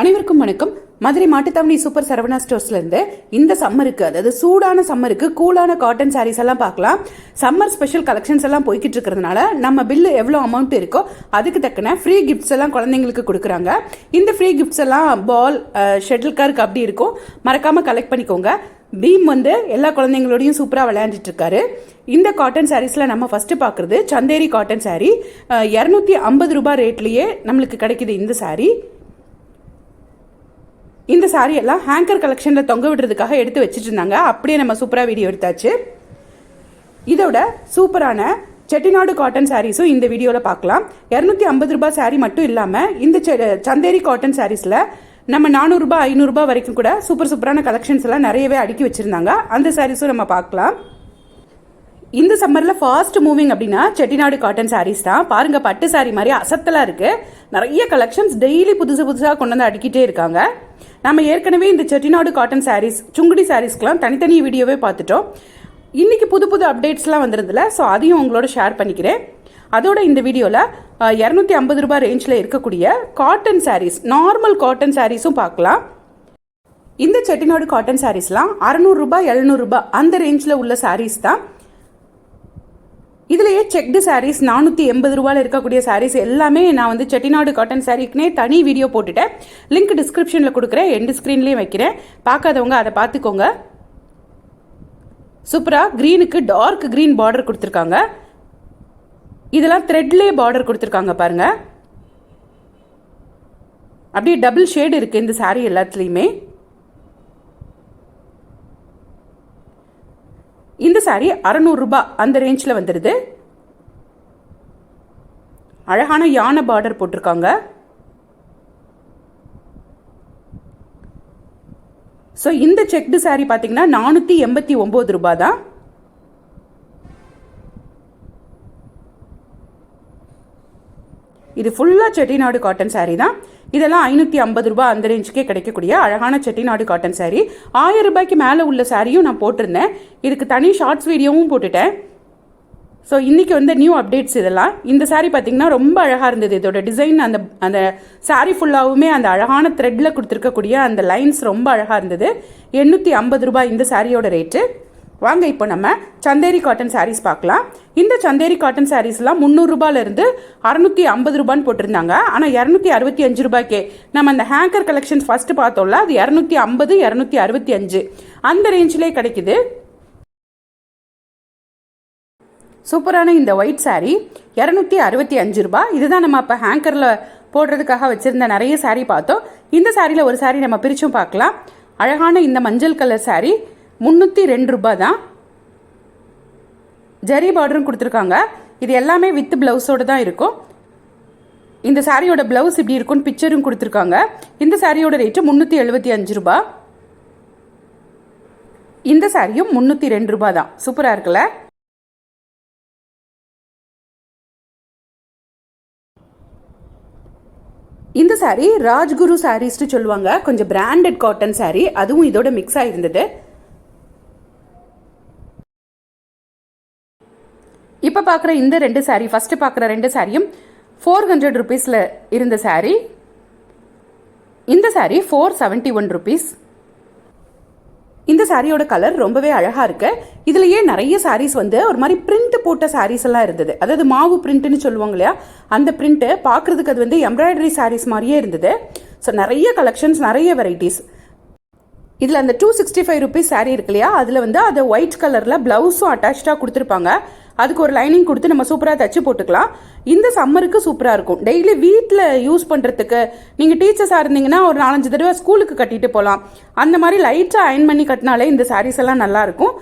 அனைவருக்கும் வணக்கம். மதுரை மாட்டுத்தாவணி சூப்பர் சரவணா ஸ்டோர்ஸ்லேருந்து இந்த சம்மருக்கு அதாவது சூடான சம்மருக்கு கூலான காட்டன் சாரீஸ் எல்லாம் பார்க்கலாம். சம்மர் ஸ்பெஷல் கலெக்ஷன்ஸ் எல்லாம் போய்கிட்டு இருக்கிறதுனால நம்ம பில்லு எவ்வளோ அமௌண்ட் இருக்கோ அதுக்கு தக்கன ஃப்ரீ கிஃப்ட்ஸ் எல்லாம் குழந்தைங்களுக்கு கொடுக்குறாங்க. இந்த ஃப்ரீ கிஃப்ட்ஸ் எல்லாம் பால் ஷெட்டில் கார்க் அப்படி இருக்கும். மறக்காமல் கலெக்ட் பண்ணிக்கோங்க. பீம் வந்து எல்லா குழந்தைங்களோடையும் சூப்பராக விளையாண்டுட்டு இருக்காரு. இந்த காட்டன் சாரீஸில் நம்ம ஃபஸ்ட்டு பார்க்குறது சந்தேரி காட்டன் சாரீ இரநூத்தி ஐம்பது ரூபாய் ரேட்லேயே நம்மளுக்கு கிடைக்கிது இந்த சாரீ இந்த சாரி எல்லாம் ஹேங்கர் கலெக்ஷனில் தொங்க விடுறதுக்காக எடுத்து வச்சுட்டு இருந்தாங்க அப்படியே நம்ம சூப்பராக வீடியோ எடுத்தாச்சு. இதோட சூப்பரான செட்டிநாடு காட்டன் சாரீஸும் இந்த வீடியோவில் பார்க்கலாம். இரநூத்தி ஐம்பது ரூபாய் சாரீ மட்டும் இல்லாமல் இந்த செ- சந்தேரி காட்டன் சாரீஸில் நம்ம நானூறுரூபா ஐநூறுரூபா வரைக்கும் கூட சூப்பர் சூப்பரான கலெக்ஷன்ஸ் எல்லாம் நிறையவே அடுக்கி வச்சுருந்தாங்க. அந்த சாரீஸும் நம்ம பார்க்கலாம். இந்த சம்மரில் ஃபாஸ்ட் மூவிங் அப்படின்னா செட்டிநாடு காட்டன் சாரீஸ் தான். பாருங்கள் பட்டு சாரீ மாதிரி அசத்தலாக இருக்குது நிறைய கலெக்ஷன்ஸ் டெய்லி புதுசு புதுசாக கொண்டு வந்து அடிக்கிட்டே இருக்காங்க. நம்ம ஏற்கனவே இந்த செட்டிநாடு காட்டன் சாரீஸ் சுங்குடி சாரீஸ்க்கெலாம் தனித்தனி வீடியோவே பார்த்துட்டோம். இன்றைக்கி புது புது அப்டேட்ஸ்லாம் வந்துருதில்ல ஸோ அதையும் உங்களோட ஷேர் பண்ணிக்கிறேன். அதோட இந்த வீடியோவில் இரநூத்தி ஐம்பது ரூபாய் ரேஞ்சில் இருக்கக்கூடிய காட்டன் சாரீஸ் நார்மல் காட்டன் சாரீஸும் பார்க்கலாம். இந்த செட்டிநாடு காட்டன் சாரீஸ்லாம் அறநூறுரூபா எழுநூறுபா அந்த ரேஞ்சில் உள்ள சாரீஸ் தான். இதுலேயே செக்டு சாரீஸ் நானூற்றி எண்பது ரூபாயில் இருக்கக்கூடிய சாரீஸ் எல்லாமே நான் வந்து செட்டிநாடு காட்டன் சாரீக்குனே தனி வீடியோ போட்டுட்டேன். லிங்க் டிஸ்கிரிப்ஷனில் கொடுக்குறேன் எண்டு ஸ்க்ரீன்லேயும் வைக்கிறேன். பார்க்காதவங்க அதை பார்த்துக்கோங்க. சூப்பராக க்ரீனுக்கு டார்க் க்ரீன் பார்டர் கொடுத்துருக்காங்க. இதெல்லாம் த்ரெட்லே பார்டர் கொடுத்துருக்காங்க பாருங்கள் அப்படியே டபுள் ஷேடு இருக்குது இந்த சாரீ எல்லாத்துலேயுமே இந்த சாரி அறநூறுரூபா அந்த ரேஞ்சில் வந்துடுது அழகான யானை பார்டர் போட்டிருக்காங்க. ஸோ இந்த செக்டு சாரி பார்த்தீங்கன்னா நானூற்றி எண்பத்தி ஒம்பது ரூபா தான் இது ஃபுல்லாக செட்டிநாடு காட்டன் saree தான். இதெல்லாம் ஐநூற்றி ஐம்பது ரூபாய் அந்த ரேஞ்சுக்கே கிடைக்கக்கூடிய அழகான செட்டிநாடு காட்டன் சாரீ ஆயிரம் ரூபாய்க்கு மேலே உள்ள சாரியும் நான் போட்டிருந்தேன். இதுக்கு தனி ஷார்ட்ஸ் வீடியோவும் போட்டுட்டேன். ஸோ இன்றைக்கி வந்து நியூ அப்டேட்ஸ் இதெல்லாம். இந்த சாரீ பார்த்தீங்கன்னா ரொம்ப அழகாக இருந்தது. இதோட டிசைன் அந்த அந்த சாரீ ஃபுல்லாகவுமே அந்த அழகான த்ரெட்டில் கொடுத்துருக்கக்கூடிய அந்த லைன்ஸ் ரொம்ப அழகாக இருந்தது. எண்ணூற்றி ஐம்பது ரூபாய் இந்த சாரியோட ரேட்டு வாங்க இப்போ நம்ம சந்தேரி காட்டன் சாரீஸ் பார்க்கலாம். இந்த சந்தேரி காட்டன் சாரீஸ்லாம் முந்நூறுரூபாலேருந்து அறநூற்றி ஐம்பது ரூபான்னு போட்டிருந்தாங்க. ஆனால் இரநூத்தி அறுபத்தி அஞ்சு ரூபாய்க்கே நம்ம அந்த ஹேங்கர் கலெக்ஷன்ஸ் ஃபஸ்ட்டு பார்த்தோம்ல அது இரநூத்தி ஐம்பது இரநூத்தி அறுபத்தி அஞ்சு. அந்த ரேஞ்சிலே கிடைக்குது. சூப்பரான இந்த ஒயிட் saree இரநூத்தி அறுபத்தி அஞ்சு ரூபாய். இதுதான் நம்ம அப்போ ஹேங்கரில் போடுறதுக்காக வச்சுருந்த நிறைய saree பார்த்தோம். இந்த சாரியில் ஒரு saree நம்ம பிரிச்சும் பார்க்கலாம். அழகான இந்த மஞ்சள் கலர் சாரீ முந்நூற்றி ரெண்டு ரூபாய் தான் ஜரி பார்டரும் கொடுத்துருக்காங்க. இது எல்லாமே வித் ப்ளவுஸோடு தான் இருக்கும். இந்த சாரியோட ப்ளவுஸ் இப்படி இருக்கும்னு பிக்சரும் கொடுத்துருக்காங்க. இந்த சாரியோட ரேட்டு முந்நூற்றி எழுபத்தி அஞ்சு ரூபா இந்த சாரியும் முந்நூற்றி ரெண்டு ரூபாய் தான் சூப்பராக இருக்குல்ல? இந்த saree ராஜ்குரு சாரீஸ்னு சொல்லுவாங்க. கொஞ்சம் பிராண்டட் காட்டன் saree. அதுவும் இதோட மிக்ஸ் ஆகிருந்தது பார்க்குற இந்த ரெண்டு சாரீ ஃபஸ்ட்டு பார்க்குற ரெண்டு சாரியும் ஃபோர் ஹண்ட்ரட் ருபீஸில் இருந்த சாரீ இந்த sari four seventy one rupees இந்த சாரியோட கலர் ரொம்பவே அழகாக இருக்கு. இதுலயே நிறைய சாரீஸ் வந்து ஒரு மாதிரி பிரிண்ட் போட்ட சாரீஸ் எல்லாம் இருந்தது. அதாவது மாவு பிரிண்ட்னு சொல்லுவாங்க இல்லையா? அந்த பிரிண்ட்டு பார்க்குறதுக்கு அது வந்து எம்ப்ராய்டரி சாரீஸ் மாதிரியே இருந்தது. ஸோ நிறைய கலெக்ஷன்ஸ் நிறைய வெரைட்டிஸ் இதில் அந்த two sixty five rupees saree இருக்கு இல்லையா? அதில் வந்து அது ஒயிட் கலரில் ப்ளவுஸும் அட்டாச்சாக கொடுத்துருப்பாங்க. அதுக்கு ஒரு லைனிங் கொடுத்து நம்ம சூப்பராக தச்சு போட்டுக்கலாம். இந்த சம்மருக்கு சூப்பராக இருக்கும். டெய்லி வீட்டில் யூஸ் பண்ணுறதுக்கு நீங்கள் டீச்சர்ஸாக இருந்தீங்கன்னா ஒரு நாலஞ்சு தடவை ஸ்கூலுக்கு கட்டிட்டு போகலாம் அந்த மாதிரி லைட்டாக அயன் பண்ணி கட்டினாலே இந்த சாரீஸ் எல்லாம் நல்லாயிருக்கும்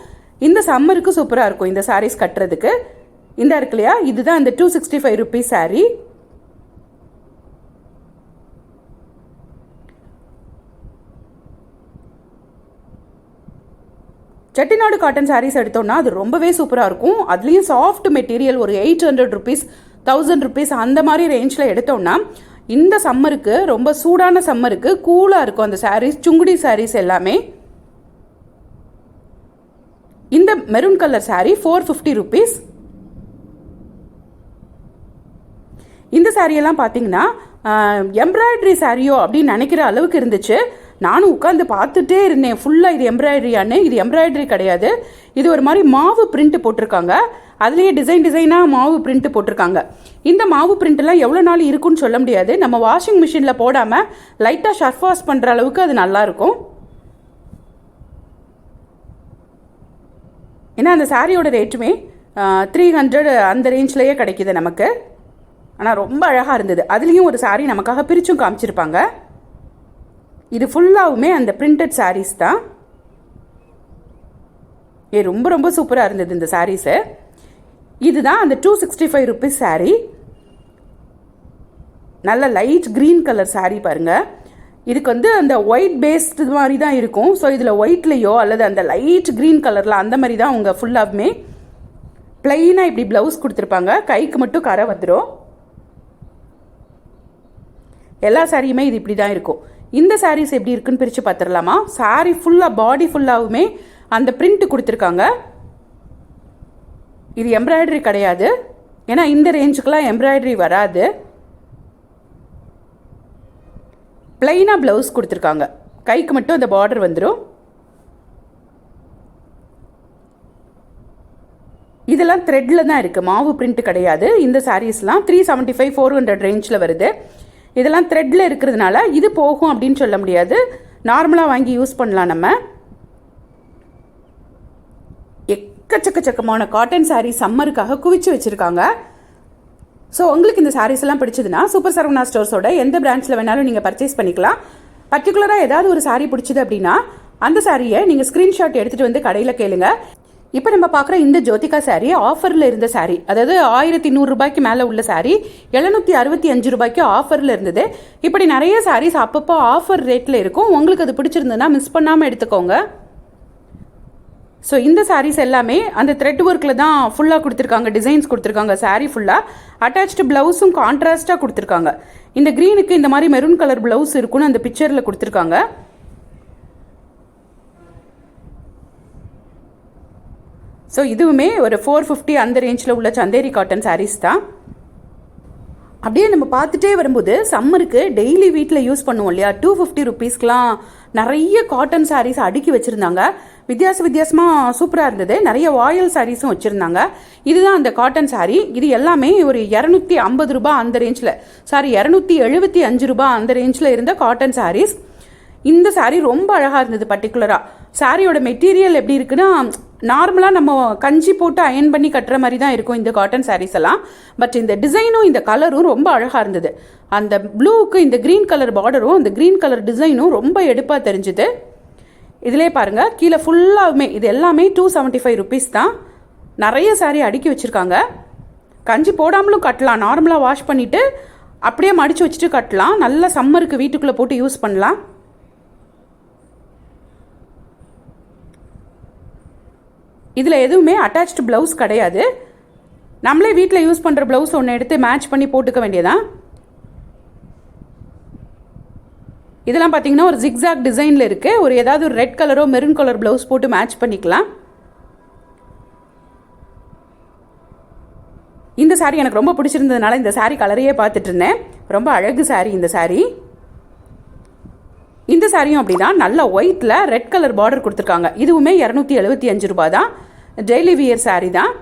இந்த சம்மருக்கு சூப்பராக இருக்கும் இந்த சாரீஸ் கட்டுறதுக்கு. இந்த இருக்கு இல்லையா? இதுதான் அந்த two sixty five rupees sari Chettinad cotton saris எடுத்தோம்னா அது ரொம்பவே சூப்பராக இருக்கும். அதுலேயும் சாஃப்ட் மெட்டீரியல் ஒரு eight hundred rupees thousand rupees அந்த மாதிரி ரேஞ்சில் எடுத்தோம்னா இந்த சம்மருக்கு ரொம்ப சூடான சம்மருக்கு கூலாக இருக்கும் அந்த சாரீஸ் சுங்குடி சாரீஸ் எல்லாமே. இந்த maroon colour sari four fifty rupees இந்த சாரியெல்லாம் பார்த்தீங்கன்னா எம்ப்ராய்டரி சாரியோ அப்படின்னு நினைக்கிற அளவுக்கு இருந்துச்சு. நானும் உட்காந்து பார்த்துட்டே இருந்தேன். ஃபுல்லாக இது எம்ப்ராய்டரியான்னு இது எம்ப்ராய்டரி கிடையாது. இது ஒரு மாதிரி மாவு பிரிண்ட் போட்டிருக்காங்க. அதுலேயே டிசைன் டிசைனாக மாவு பிரிண்ட் போட்டிருக்காங்க. இந்த மாவு பிரிண்ட்லாம் எவ்வளோ நாள் இருக்குன்னு சொல்ல முடியாது. நம்ம வாஷிங் மிஷினில் போடாமல் லைட்டாக ஷர்ஃப் வாஷ் பண்ணுற அளவுக்கு அது நல்லாயிருக்கும் ஏன்னா அந்த சாரியோட ரேட்டுமே த்ரீ ஹண்ட்ரட் அந்த ரேஞ்ச்லேயே கிடைக்கிது நமக்கு. ஆனால் ரொம்ப அழகாக இருந்தது. அதுலேயும் ஒரு சாரீ நமக்காக பிரிச்சும் காமிச்சிருப்பாங்க. இது ஃபுல்லாகவுமே அந்த பிரிண்டட் சாரீஸ் தான். ஏ ரொம்ப ரொம்ப சூப்பராக இருந்தது இந்த சாரீஸு இதுதான் அந்த two sixty five rupees sari நல்ல லைட் க்ரீன் கலர் சாரீ பாருங்கள் இதுக்கு வந்து அந்த ஒயிட் பேஸ்டு மாதிரி தான் இருக்கும். ஸோ இதில் ஒயிட்லேயோ அல்லது அந்த லைட் க்ரீன் கலரில் அந்த மாதிரி தான் அவங்க ஃபுல்லாகவுமே ப்ளைனாக இப்படி ப்ளவுஸ் கொடுத்துருப்பாங்க. கைக்கு மட்டும் கரை வந்துடும் எல்லா சாரியுமே இது இப்படி தான் இருக்கும். இந்த சாரீஸ் எப்படி இருக்குன்னு பிரித்து பார்த்துடலாமா? சாரீ ஃபுல்லாக பாடி ஃபுல்லாகவுமே அந்த பிரிண்ட் கொடுத்துருக்காங்க. இது எம்ப்ராய்டரி கிடையாது. ஏன்னா இந்த ரேஞ்சுக்கெலாம் எம்ப்ராய்டரி வராது. பிளைனாக ப்ளவுஸ் கொடுத்துருக்காங்க. கைக்கு மட்டும் அந்த பார்டர் வந்துடும் இதெல்லாம் த்ரெட்டில் தான் இருக்குது மாவு பிரிண்ட் கிடையாது. இந்த சாரீஸ்லாம் three seventy five four hundred ரேஞ்சில் வருது. இதெல்லாம் த்ரெட்டில் இருக்கிறதுனால இது போகும் அப்படின்னு சொல்ல முடியாது. நார்மலாக வாங்கி யூஸ் பண்ணலாம் நம்ம. எக்கச்சக்கச்சக்கமான காட்டன் சாரீ சம்மருக்காக குவிச்சு வச்சுருக்காங்க. ஸோ உங்களுக்கு இந்த சாரீஸ் எல்லாம் பிடிச்சதுன்னா சூப்பர் சரவணா ஸ்டோர்ஸோட எந்த பிரான்ச்சில் வேணாலும் நீங்கள் பர்ச்சேஸ் பண்ணிக்கலாம். பர்டிகுலராக ஏதாவது ஒரு சாரீ பிடிச்சது அப்படின்னா அந்த சாரியை நீங்கள் ஸ்க்ரீன்ஷாட் எடுத்துகிட்டு வந்து கடையில் கேளுங்கள் இப்போ நம்ம பார்க்குற இந்த ஜோதிகா சாரீ ஆஃபரில் இருந்த சாரீ அதாவது ஆயிரத்தி நூறுரூபாய்க்கு மேலே உள்ள சாரீ எழுநூற்றி அறுபத்தி அஞ்சு ரூபாய்க்கு ஆஃபரில் இருந்தது. இப்படி நிறைய சாரீஸ் அப்பப்போ ஆஃபர் ரேட்டில் இருக்கும். உங்களுக்கு அது பிடிச்சிருந்ததுன்னா மிஸ் பண்ணாமல் எடுத்துக்கோங்க. ஸோ இந்த சாரீஸ் எல்லாமே அந்த த்ரெட் ஒர்க்கில் தான் ஃபுல்லாக கொடுத்துருக்காங்க. டிசைன்ஸ் கொடுத்துருக்காங்க சாரீ ஃபுல்லாக அட்டாச்டு ப்ளவுஸும் கான்ட்ராஸ்ட்டாக கொடுத்துருக்காங்க. இந்த க்ரீனுக்கு இந்த மாதிரி மெரூன் கலர் ப்ளவுஸ் இருக்குன்னு அந்த பிக்சரில் கொடுத்துருக்காங்க. ஸோ இதுவுமே ஒரு ஃபோர் ஃபிஃப்டி அந்த ரேஞ்சில் உள்ள சந்தேரி காட்டன் சாரீஸ் தான். அப்படியே நம்ம பார்த்துட்டே வரும்போது சம்மருக்கு டெய்லி வீட்டில் யூஸ் பண்ணுவோம் இல்லையா? டூ ஃபிஃப்டி ருபீஸ்க்கெலாம் நிறைய காட்டன் சாரீஸ் அடுக்கி வச்சுருந்தாங்க. வித்தியாச வித்தியாசமாக சூப்பராக இருந்தது. நிறைய வாயல் சாரீஸும் வச்சுருந்தாங்க. இதுதான் அந்த காட்டன் சாரீ இது எல்லாமே ஒரு இரநூத்தி ஐம்பது ரூபா அந்த ரேஞ்சில் சாரி இரநூத்தி எழுபத்தி அஞ்சு ரூபா அந்த ரேஞ்சில் இருந்த காட்டன் சாரீஸ் இந்த சாரீ ரொம்ப அழகாக இருந்தது பர்டிகுலராக சாரியோட மெட்டீரியல் எப்படி இருக்குன்னா நார்மலாக நம்ம கஞ்சி போட்டு அயன் பண்ணி கட்டுற மாதிரி தான் இருக்கும் இந்த காட்டன் சாரீஸ் எல்லாம். பட் இந்த டிசைனும் இந்த கலரும் ரொம்ப அழகாக இருந்தது. அந்த ப்ளூவுக்கு இந்த க்ரீன் கலர் பார்டரும் அந்த க்ரீன் கலர் டிசைனும் ரொம்ப எடுப்பாக தெரிஞ்சுது. இதிலே பாருங்கள் கீழே ஃபுல்லாகவுமே இது எல்லாமே டூ செவன்ட்டி ஃபைவ் ருபீஸ் தான். நிறைய சாரீ அடுக்கி வச்சுருக்காங்க. கஞ்சி போடாமலும் கட்டலாம் நார்மலாக வாஷ் பண்ணிவிட்டு அப்படியே மடித்து வச்சுட்டு கட்டலாம். நல்ல சம்மருக்கு வீட்டுக்குள்ளே போட்டு யூஸ் பண்ணலாம். இதில் எதுவுமே அட்டாச்டு ப்ளவுஸ் கிடையாது. நம்மளே வீட்டில் யூஸ் பண்ணுற ப்ளவுஸ் ஒன்று எடுத்து மேட்ச் பண்ணி போட்டுக்க வேண்டியதான் இதெல்லாம் பார்த்தீங்கன்னா ஒரு ஜிக்ஸாக் டிசைனில் இருக்குது ஒரு ஏதாவது ஒரு ரெட் கலரோ மெரூன் கலர் ப்ளவுஸ் போட்டு மேட்ச் பண்ணிக்கலாம். இந்த சாரீ எனக்கு ரொம்ப பிடிச்சிருந்ததுனால இந்த சாரீ கலரையே பார்த்துட்டு இருந்தேன். ரொம்ப அழகு சாரீ இந்த சாரீ இந்த சாரியும் அப்படிதான். நல்ல ஒயிட்டில் ரெட் கலர் பார்டர் கொடுத்துருக்காங்க. இதுவுமே இரநூத்தி எழுபத்தி அஞ்சு ரூபா தான் டெய்லி வியர் சாரீ தான்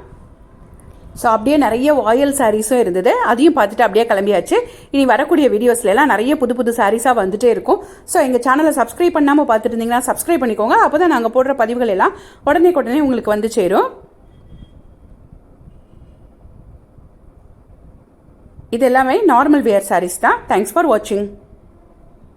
ஸோ அப்படியே நிறைய வாயல் சாரீஸும் இருந்தது. அதையும் பார்த்துட்டு அப்படியே கிளம்பியாச்சு. இனி வரக்கூடிய வீடியோஸ்லாம் நிறைய புது புது சாரீஸாக வந்துட்டே இருக்கும். ஸோ எங்கள் சேனலை சப்ஸ்கிரைப் பண்ணாமல் பார்த்துட்டு இருந்தீங்கன்னா சப்ஸ்கிரைப் பண்ணிக்கோங்க. அப்போ தான் நாங்கள் போடுற பதிவுகள் எல்லாம் உடனே உடனே உங்களுக்கு வந்து சேரும். இது எல்லாமே நார்மல் வியர் சாரீஸ் தான் தேங்க்ஸ் ஃபார் வாட்சிங்